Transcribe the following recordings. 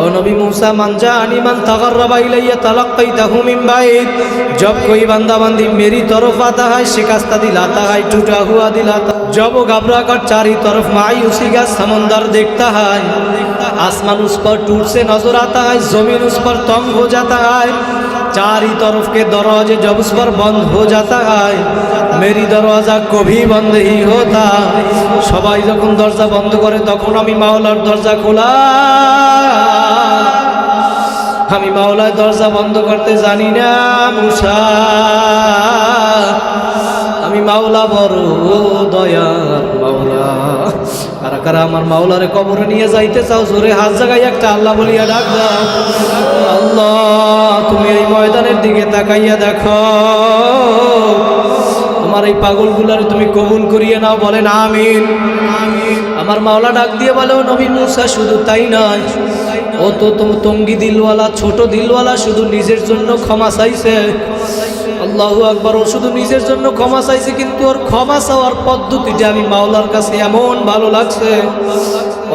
ও নবী मूसा मान जानी मन तगर्रबा इलैया तलक्कैतहु मिन बैत जब कोई बंदा बंदी मेरी तरफ आता है शिकस्ता दिलाता है टूटा हुआ दिलाता जब वो घबरा कर चारी तरफ मायूसी का समंदर देखता है आसमान उस पर टूट से नजर आता है जमीन उस पर तंग हो जाता है चारी तरफ के दरवाजे जब उस पर बंद हो जाता है मेरी दरवाजा कभी बंद ही होता সবাই যখন দরজা বন্ধ করে তখন আমি মাওলার দরজা খোলা আমি মাওলার দরজা বন্ধ করতে জানি না, মুসা। আমি মাওলা বড় দয়ার মাওলা। কারা কারা আমার মাওলারে কবরে নিয়ে যাইতে চাও, জোরে হাত জায়গায় একটা আল্লাহ বলিয়া ডাক আল্লাহ, তুমি এই ময়দানের দিকে তাকাইয়া দেখো। আমার এই পাগলগুলার তুমি কবুল করিয়ে নাও, বলেন আমিন। আমার মাওলা ডাক দিয়ে বলে নবী মুসা, শুধু তাই নয়। ও তো তঙ্গি দিলওয়ালা, ছোট দিলওয়ালা, শুধু নিজের জন্য ক্ষমা চাইছে। আল্লাহু আকবার, ও শুধু নিজের জন্য ক্ষমা চাইছে, কিন্তু ওর ক্ষমা চাওয়ার পদ্ধতিটা আমি মাওলার কাছে এমন ভালো লাগছে।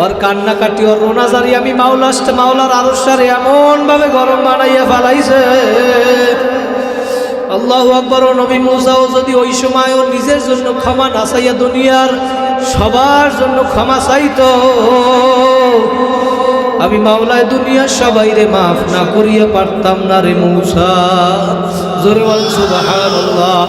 ওর কান্নাকাটি, ওর রোনাজারি আমি মাওলার মাওলার আরসারে এমন ভাবে গরম বানাইয়া ফেলাইছে। আল্লাহ আকবর, ও নবী মুসাও যদি ওই সময় ও নিজের জন্য ক্ষমা না চাইয়া দুনিয়ার সবার জন্য ক্ষমা চাইতো। আমি মাওলায় দুনিয়া সবাই রে মাফ না করিয়া পারতাম না রে মৌসা। জোরে বল সুবহানাল্লাহ।